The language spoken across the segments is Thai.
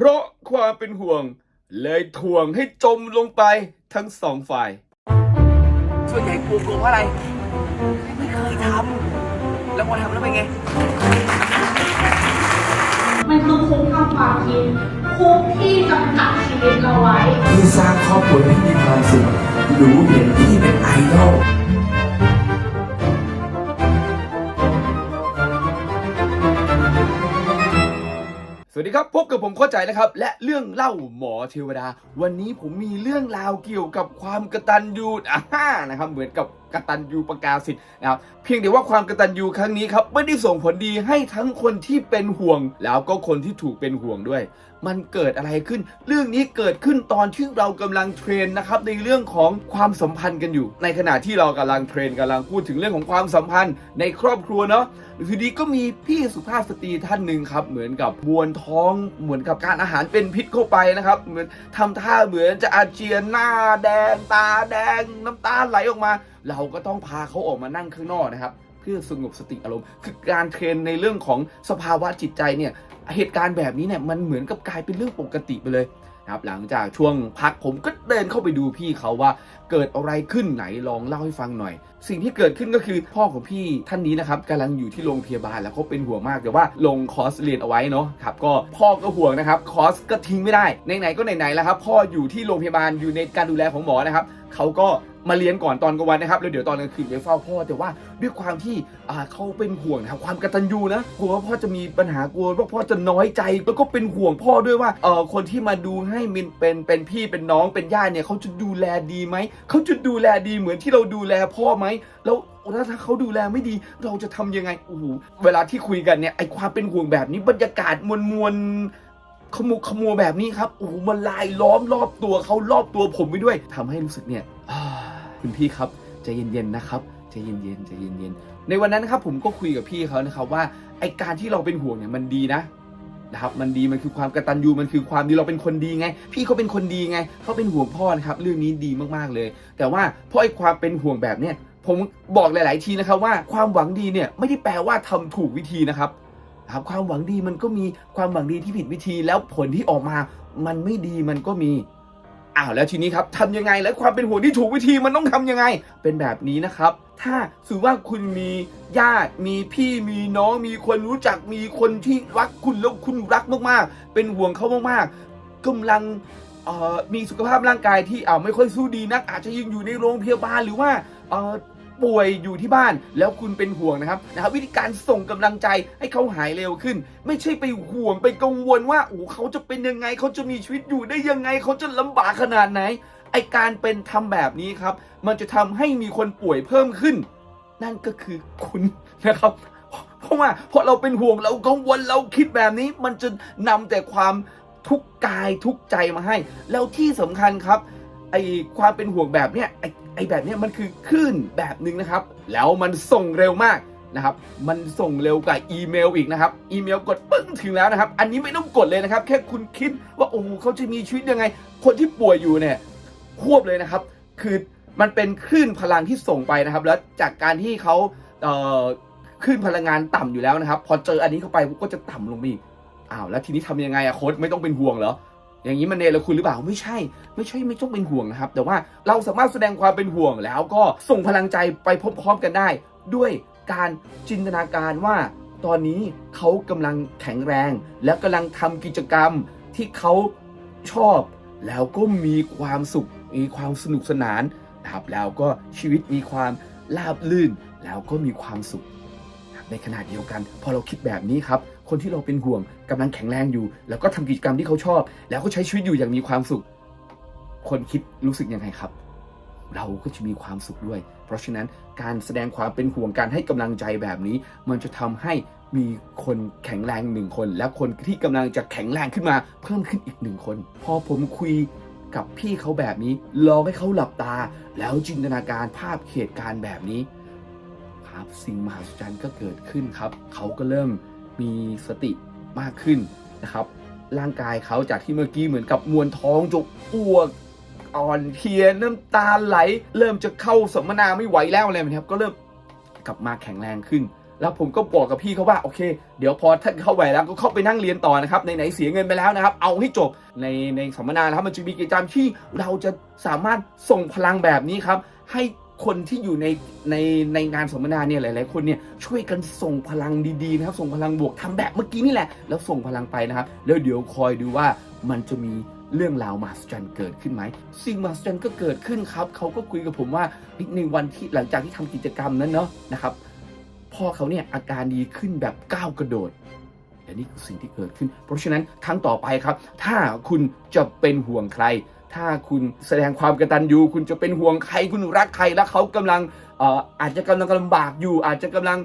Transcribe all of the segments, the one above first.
เพราะความเป็นห่วง เลยถ่วงให้จมลงไปทั้งสองฝ่าย ส่วนใหญ่กลัวกลัวเพราะอะไร ไม่เคยทำแล้วพอทำแล้วเป็นไง มันคือคุกทางความคิดคุกที่จำกัดชีวิตเราไว้ ที่สร้างครอบครัวที่มีความสุขรู้เห็นพี่เป็นไอดอล วัสดีครับ พบกับผมเข้าใจนะครับ และเรื่องเล่าหมอเทวดา วันนี้ผมมีเรื่องราวเกี่ยวกับความกตัญญูอ่าฮ่านะครับเหมือนกับกตัญญูประกาศิทธิ์นะครับเพียงแต่ว่าความกตัญญูครั้งนี้ครับไม่ได้ส่งผลดีให้ทั้งคนที่เป็นห่วง แล้วก็คนที่ถูกเป็นห่วงด้วย มันเกิดอะไรขึ้น เรื่องนี้เกิดขึ้นตอนที่เรากำลังเทรนนะครับในเรื่องของความสัมพันธ์กันอยู่ ในขณะที่เรากำลังเทรนกำลังพูดถึงเรื่องของความสัมพันธ์ในครอบครัวเนาะ ทีนี้ก็มีพี่สุภาพสตรีท่านหนึ่งครับ เหมือนกับบวนท้องเหมือนกับการอาหารเป็นพิษเข้าไปนะครับ เหมือนทำท่าเหมือนจะอาเจียนหน้าแดง ตาแดง น้ำตาไหลออกมา เราก็ต้องพาเขาออกมานั่งข้างนอกนะครับ เพื่อสงบสติอารมณ์ คือการเทรนในเรื่องของสภาวะจิตใจเนี่ยเหตุการณ์แบบนี้เนี่ยมันเหมือนกับกลายเป็นเรื่องปกติไปเลย นะครับหลังจากช่วงพักผมก็เดินเข้าไปดูพี่เขาว่าเกิดอะไรขึ้นไหนลองเล่าให้ฟังหน่อย สิ่งที่เกิดขึ้นก็คือพ่อของพี่ท่านนี้นะครับกำลังอยู่ที่โรงพยาบาลแล้วเขาเป็นห่วงมากแต่ว่าลงคอร์สเรียนเอาไว้เนาะครับก็พ่อก็ห่วงนะครับคอร์สก็ทิ้งไม่ได้ไหนๆก็ไหนๆแล้วครับพ่ออยู่ที่โรงพยาบาลอยู่ในการดูแลของหมอนะครับเขาก็ มาเรียนก่อนตอนกลางวันนะครับ แล้วเดี๋ยวตอนกลางคืนไปเฝ้าพ่อ แต่ว่าด้วยความที่เขาเป็นห่วงนะความกตัญญูนะกลัวว่าพ่อจะมีปัญหากลัวว่าพ่อจะน้อยใจ แล้วก็เป็นห่วงพ่อด้วยว่าเออคนที่มาดูให้มินเป็นเป็นพี่เป็นน้องเป็นญาติเนี่ยเขาจะดูแลดีไหมเขาจะดูแลดีเหมือนที่เราดูแลพ่อไหมแล้วแล้วถ้าเขาดูแลไม่ดีเราจะทำยังไงโอ้โหเวลาที่คุยกันเนี่ยไอความเป็นห่วงแบบนี้บรรยากาศมวลมวลขมุกขมัวแบบนี้ครับโอ้โหมันลายล้อมรอบตัวเขารอบตัวผมไปด้วยทำให้รู้สึกเนี่ยอ คุณพี่ครับใจเย็นๆนะครับใจเย็นๆใจเย็นๆในวันนั้นครับผมก็คุยกับพี่เขานะครับว่าไอการที่เราเป็นห่วงเนี่ยมันดีนะนะครับมันดีมันคือความกระตัญญูมันคือความที่เราเป็นคนดีไง พี่เขาเป็นคนดีไงเขาเป็นห่วงพ่อนะครับเรื่องนี้ดีมากๆเลย แต่ว่าเพราะไอความเป็นห่วงแบบเนี้ยผมบอกหลาย ๆ ทีนะครับว่าความหวังดีเนี่ยไม่ได้แปลว่าทำถูกวิธีนะครับนะครับความหวังดีมันก็มีความหวังดีที่ผิดวิธีแล้วผลที่ออกมามันไม่ดีมันก็มี อ้าวแล้วทีนี้ครับทำยังไงและความเป็นห่วงที่ถูกวิธีมันต้องทำยังไง เป็นแบบนี้นะครับ ถ้าสือว่าคุณมีญาติมีพี่มีน้องมีคนรู้จักมีคนที่รักคุณแล้วคุณรักมากๆ เป็นห่วงเขามากๆกำลังมีสุขภาพร่างกายที่อ่าไม่ค่อยสู้ดีนัก อาจจะยังอยู่ในโรงพยาบาลหรือว่าอ ป่วยอยู่ที่บ้าน แล้วคุณเป็นห่วงนะครับนะครับ วิธีการส่งกำลังใจให้เขาหายเร็วขึ้น ไม่ใช่ไปห่วงไปกังวลว่าโอ้เขาจะเป็นยังไงเขาจะมีชีวิตอยู่ได้ยังไงเขาจะลำบากขนาดไหนไอการเป็นทำแบบนี้ครับ มันจะทำให้มีคนป่วยเพิ่มขึ้น นั่นก็คือคุณนะครับเพราะว่าพราะเราเป็นห่วงเรากังวลเราคิดแบบนี้ มันจะนำแต่ความทุกข์กายทุกใจมาให้ แล้วที่สำคัญครับไอความเป็นห่วงแบบเนี้ยไอ ไอแบบนี้มันคือคลื่นแบบหนึ่งนะครับ แล้วมันส่งเร็วมากนะครับ มันส่งเร็วกว่าอีเมลอีกนะครับ อีเมลกดปึ้งถึงแล้วนะครับ อันนี้ไม่ต้องกดเลยนะครับ แค่คุณคิดว่าโอ้โหเขาจะมีชีวิตยังไง คนที่ป่วยอยู่เนี่ยควบเลยนะครับ คือมันเป็นคลื่นพลังที่ส่งไปนะครับ แล้วจากการที่เขาเอ่อคลื่นพลังงานต่ำอยู่แล้วนะครับ พอเจออันนี้เข้าไปก็จะต่ำลงอีกอ้าวแล้วทีนี้ทำยังไงอะโค้ดไม่ต้องเป็นห่วงเหรอ อย่างนี้มันเนรคุณหรือเปล่าไม่ใช่ ไม่ใช่ไม่ต้องเป็นห่วงนะครับ แต่ว่าเราสามารถแสดงความเป็นห่วงแล้วก็ส่งพลังใจไปพร้อมๆกันได้ ด้วยการจินตนาการว่า ตอนนี้เขากำลังแข็งแรง และกำลังทำกิจกรรมที่เขาชอบ แล้วก็มีความสุขมีความสนุกสนานนะครับแล้วก็ชีวิตมีความราบลื่น แล้วก็มีความสุข ในขณะเดียวกัน พอเราคิดแบบนี้ครับคนที่เราเป็นห่วงกำลังแข็งแรงอยู่ แล้วก็ทำกิจกรรมที่เขาชอบ แล้วก็ใช้ชีวิตอยู่อย่างมีความสุข คนคิดรู้สึกยังไงครับ เราก็จะมีความสุขด้วย เพราะฉะนั้นการแสดงความเป็นห่วงการให้กำลังใจแบบนี้ มันจะทำให้มีคนแข็งแรงหนึ่งคน และคนที่กำลังจะแข็งแรงขึ้นมา เพิ่มขึ้นอีกหนึ่งคน พอผมคุยกับพี่เขาแบบนี้ลองให้เขาหลับตา แล้วจินตนาการภาพเหตุการณ์แบบนี้ ครับ สิ่งมหัศจรรย์ก็เกิดขึ้นครับ เขาก็เริ่มมีสติมากขึ้นนะครับ ร่างกายเขาจากที่เมื่อกี้เหมือนกับมวลท้องจุกอ้วกอ่อนเพลียน้ำตาไหล เริ่มจะเข้าสัมมนาไม่ไหวแล้วอะไรแบบนี้ครับก็เริ่มกลับมาแข็งแรงขึ้น แล้วผมก็บอกกับพี่เขาว่าโอเค เดี๋ยวพอท่านเข้าไปแล้วก็เข้าไปนั่งเรียนต่อนะครับไหนๆเสียเงินไปแล้วนะครับ เอาให้จบในในสัมมนานะครับมันจะมีกิจกรรมที่เราจะสามารถส่งพลังแบบนี้ครับ ให้ คนที่อยู่ในในในงานสัมมนาเนี่ยหลาย ๆ คนเนี่ยช่วยกันส่งพลังดีๆนะครับ ส่งพลังบวกทำแบบเมื่อกี้นี่แหละ แล้วส่งพลังไปนะครับ แล้วเดี๋ยวคอยดูว่ามันจะมีเรื่องราวมหัศจรรย์เกิดขึ้นไหมสิ่งมหัศจรรย์ก็เกิดขึ้นครับเขาก็คุยกับผมว่าในวันที่หลังจากที่ทำกิจกรรมนั้นเนาะนะครับพ่อเขาเนี่ยอาการดีขึ้นแบบก้าวกระโดดและนี่คือสิ่งที่เกิดขึ้น เพราะฉะนั้นครั้งต่อไปครับ ถ้าคุณจะเป็นห่วงใคร ถ้าคุณแสดงความกตัญญูคุณจะเป็นห่วงใครคุณรักใครแล้วเขากำลังอาจจะกำลังลำบากอยู่ อาจจะกำลัง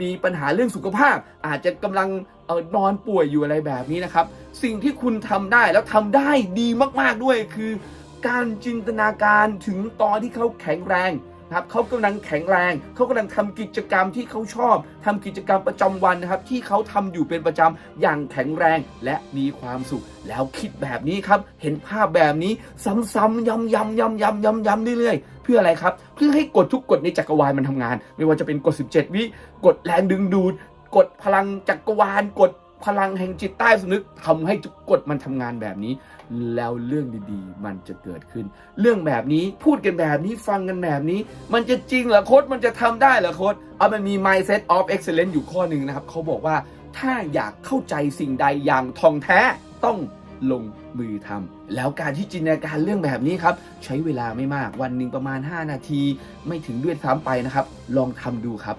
มีปัญหาเรื่องสุขภาพ อาจจะกำลังอนอนป่วยอยู่อะไรแบบนี้นะครับ สิ่งที่คุณทำได้แล้วทำได้ดีมากๆด้วยคือ การจินตนาการถึงตอนที่เขาแข็งแรง ครับเขากำลังแข็งแรงเขากำลังทำกิจกรรมที่เขาชอบทำกิจกรรมประจำวันนะครับที่เขาทำอยู่เป็นประจำอย่างแข็งแรงและมีความสุข แล้วคิดแบบนี้ครับ เห็นภาพแบบนี้ซ้ำๆย้ำๆย้ำๆย้ำๆย้ำๆเรื่อยๆ เพื่ออะไรครับ เพื่อให้กฎทุกกฎในจักรวาลมันทำงาน ไม่ว่าจะเป็นกฎ 17 วิกฎแรงดึงดูดกฎพลังจักรวาลกฎ พลังแห่งจิตใต้สำนึกทำให้ทุกกฎมันทำงานแบบนี้ แล้วเรื่องดีๆ มันจะเกิดขึ้น เรื่องแบบนี้พูดกันแบบนี้ฟังกันแบบนี้ มันจะจริงเหรอโค้ดมันจะทำได้เหรอโค้ดเอามันมี mindset of excellence อยู่ข้อหนึ่งนะครับเขาบอกว่าถ้าอยากเข้าใจสิ่งใดอย่างทองแท้ต้องลงมือทำแล้วการที่จินตนาการเรื่องแบบนี้ครับ ใช้เวลาไม่มากวันหนึ่งประมาณ 5 นาที ไม่ถึงด้วยซ้ำไปนะครับ ลองทำดูครับ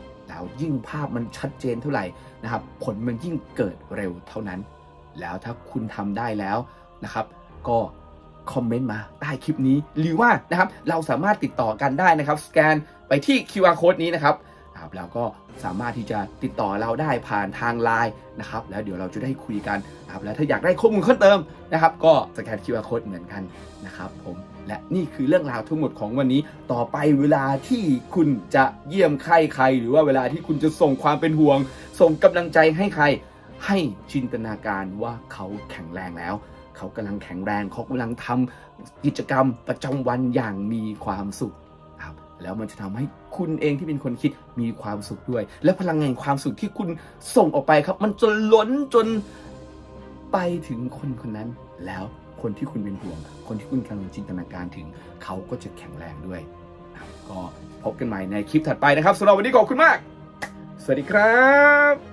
ยิ่งภาพมันชัดเจนเท่าไหร่นะครับผลมันยิ่งเกิดเร็วเท่านั้น แล้วถ้าคุณทำได้แล้วนะครับ ก็คอมเมนต์มาใต้คลิปนี้ หรือว่านะครับเราสามารถติดต่อกันได้นะครับ สแกนไปที่ QR code นี้นะครับครับแล้วก็สามารถที่จะติดต่อเราได้ผ่านทางไลน์นะครับ แล้วเดี๋ยวเราจะได้คุยกันนะครับแล้วถ้าอยากได้ข้อมูลเพิ่มเติมนะครับ ก็สแกน QR code เหมือนกันนะครับผม และนี่คือเรื่องราวทั้งหมดของวันนี้ ต่อไปเวลาที่คุณจะเยี่ยมใครใคร หรือว่าเวลาที่คุณจะส่งความเป็นห่วง ส่งกำลังใจให้ใคร ให้จินตนาการว่าเขาแข็งแรงแล้ว เขากำลังแข็งแรงเขากำลังทำกิจกรรมประจำวันอย่างมีความสุขครับแล้วมันจะทำให้คุณเองที่เป็นคนคิดมีความสุขด้วย และพลังแห่งความสุขที่คุณส่งออกไปครับ มันจนล้นจนไปถึงคนคนนั้นแล้ว คนที่คุณเป็นห่วง คนที่คุณกำลังจินตนาการถึง เขาก็จะแข็งแรงด้วย ก็พบกันใหม่ในคลิปถัดไปนะครับสำหรับวันนี้ขอบคุณมาก สวัสดีครับ